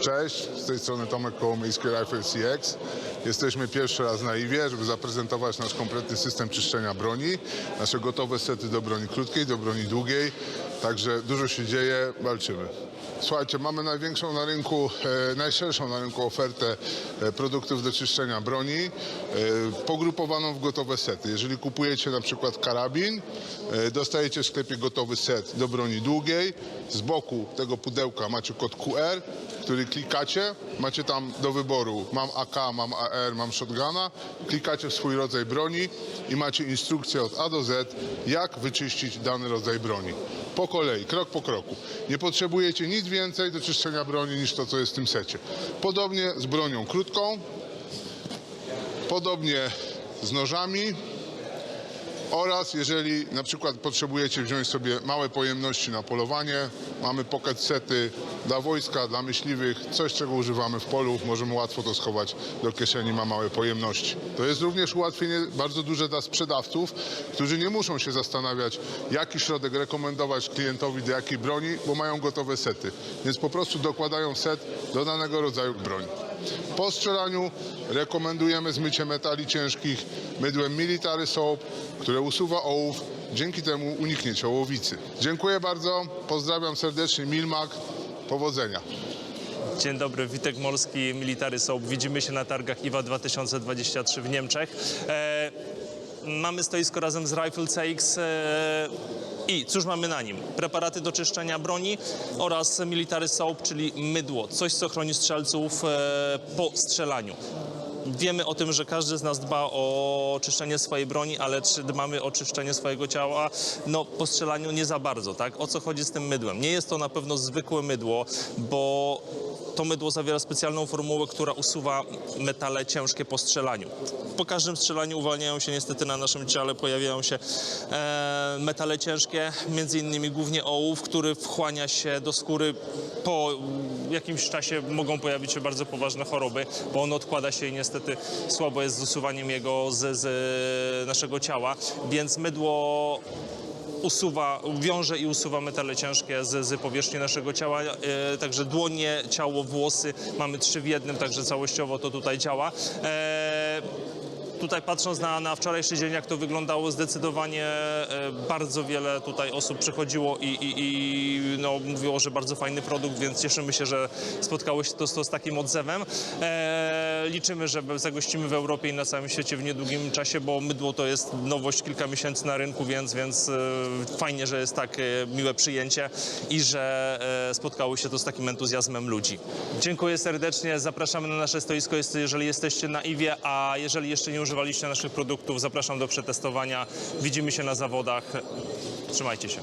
Cześć, z tej strony Tomek Kołomiejski Rifle CX. Jesteśmy pierwszy raz na IWie, żeby zaprezentować nasz kompletny system czyszczenia broni, nasze gotowe sety do broni krótkiej, do broni długiej. Także dużo się dzieje, walczymy. Słuchajcie, mamy największą na rynku, e, najszerszą na rynku ofertę e, produktów do czyszczenia broni, e, pogrupowaną w gotowe sety. Jeżeli kupujecie na przykład karabin, e, dostajecie w sklepie gotowy set do broni długiej. Z boku tego pudełka macie kod QR, który klikacie, macie tam do wyboru, mam AK, mam AR, mam shotguna, klikacie w swój rodzaj broni i macie instrukcję od A do Z, jak wyczyścić dany rodzaj broni. Po kolei, krok po kroku. Nie potrzebujecie nic więcej do czyszczenia broni niż to, co jest w tym secie. Podobnie z bronią krótką, podobnie z nożami, oraz jeżeli na przykład potrzebujecie wziąć sobie małe pojemności na polowanie, mamy pocket sety dla wojska, dla myśliwych, coś czego używamy w polu, możemy łatwo to schować do kieszeni, ma małe pojemności. To jest również ułatwienie bardzo duże dla sprzedawców, którzy nie muszą się zastanawiać, jaki środek rekomendować klientowi do jakiej broni, bo mają gotowe sety. Więc po prostu dokładają set do danego rodzaju broni. Po strzelaniu rekomendujemy zmycie metali ciężkich mydłem Military Soap, które usuwa ołów. Dzięki temu unikniecie ołowicy. Dziękuję bardzo, pozdrawiam serdecznie Milmak, powodzenia. Dzień dobry, Witek Morski, Military Soap. Widzimy się na targach IWA 2023 w Niemczech. E, mamy stoisko razem z Rifle CX. E, i cóż mamy na nim? Preparaty do czyszczenia broni oraz Military Soap, czyli mydło. Coś, co chroni strzelców e, po strzelaniu. Wiemy o tym, że każdy z nas dba o czyszczenie swojej broni, ale czy dbamy o czyszczenie swojego ciała? No, po strzelaniu nie za bardzo, tak? O co chodzi z tym mydłem? Nie jest to na pewno zwykłe mydło, bo to mydło zawiera specjalną formułę, która usuwa metale ciężkie po strzelaniu. Po każdym strzelaniu uwalniają się niestety na naszym ciele, pojawiają się e, metale ciężkie, między innymi głównie ołów, który wchłania się do skóry. Po jakimś czasie mogą pojawić się bardzo poważne choroby, bo on odkłada się i niestety słabo jest z usuwaniem jego z, z naszego ciała, więc mydło usuwa, wiąże i usuwa metale ciężkie z, z powierzchni naszego ciała, e, także dłonie, ciało, włosy, mamy trzy w jednym, także całościowo to tutaj działa. E, Tutaj patrząc na, na wczorajszy dzień, jak to wyglądało, zdecydowanie e, bardzo wiele tutaj osób przychodziło i, i, i no, mówiło, że bardzo fajny produkt, więc cieszymy się, że spotkało się to, to z takim odzewem. E, liczymy, że zagościmy w Europie i na całym świecie w niedługim czasie, bo mydło to jest nowość kilka miesięcy na rynku, więc, więc e, fajnie, że jest tak miłe przyjęcie i że e, spotkało się to z takim entuzjazmem ludzi. Dziękuję serdecznie, zapraszamy na nasze stoisko, jeżeli jesteście na IWie, a jeżeli jeszcze nie używaliście naszych produktów, zapraszam do przetestowania. Widzimy się na zawodach. Trzymajcie się.